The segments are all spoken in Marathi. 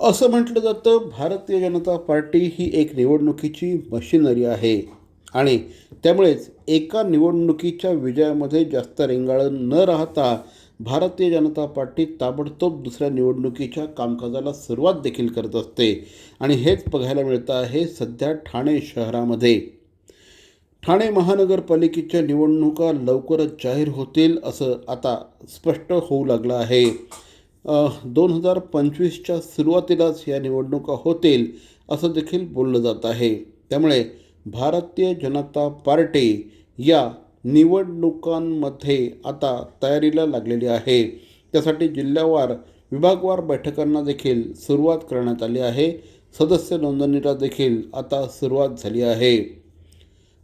असं म्हटलं जातं भारतीय जनता पार्टी ही एक निवडणुकीची मशिनरी आहे. आणि त्यामुळेच एका निवडणुकीच्या विजयामध्ये जास्त रेंगाळण न राहता भारतीय जनता पार्टी ताबडतोब दुसऱ्या निवडणुकीच्या कामकाजाला सुरुवात देखील करत असते. आणि हेच बघायला मिळतं आहे सध्या ठाणे शहरामध्ये. ठाणे महानगरपालिकेच्या निवडणुका लवकरच जाहीर होतील असं आता स्पष्ट होऊ लागलं आहे. दोन हजार पंचवीसच्या सुरुवातीलाच या निवडणुका होतील असं देखील बोललं जात आहे. त्यामुळे भारतीय जनता पार्टी या निवडणुकांमध्ये आता तयारीला लागलेली आहे. त्यासाठी जिल्ह्यावार विभागवार बैठकांना देखील सुरुवात करण्यात आली आहे. सदस्य नोंदणीला देखील आता सुरुवात झाली आहे.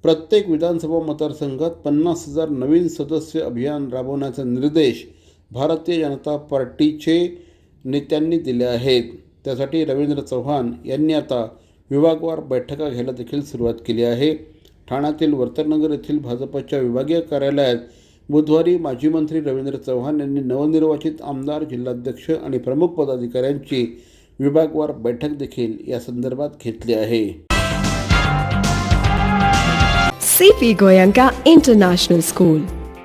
प्रत्येक विधानसभा मतदारसंघात पन्नास हजार नवीन सदस्य अभियान राबवण्याचे निर्देश भारतीय जनता पार्टीचे नेत्यांनी दिले आहेत. त्यासाठी रवींद्र चव्हाण यांनी आता विभागवार बैठका घ्यायला देखील सुरुवात केली आहे. ठाण्यातील वर्तनगर येथील भाजपच्या विभागीय कार्यालयात बुधवारी माजी मंत्री रवींद्र चव्हाण यांनी नवनिर्वाचित आमदार जिल्हाध्यक्ष आणि प्रमुख पदाधिकाऱ्यांची विभागवार बैठक देखील या संदर्भात घेतली आहे. C P Goenka international school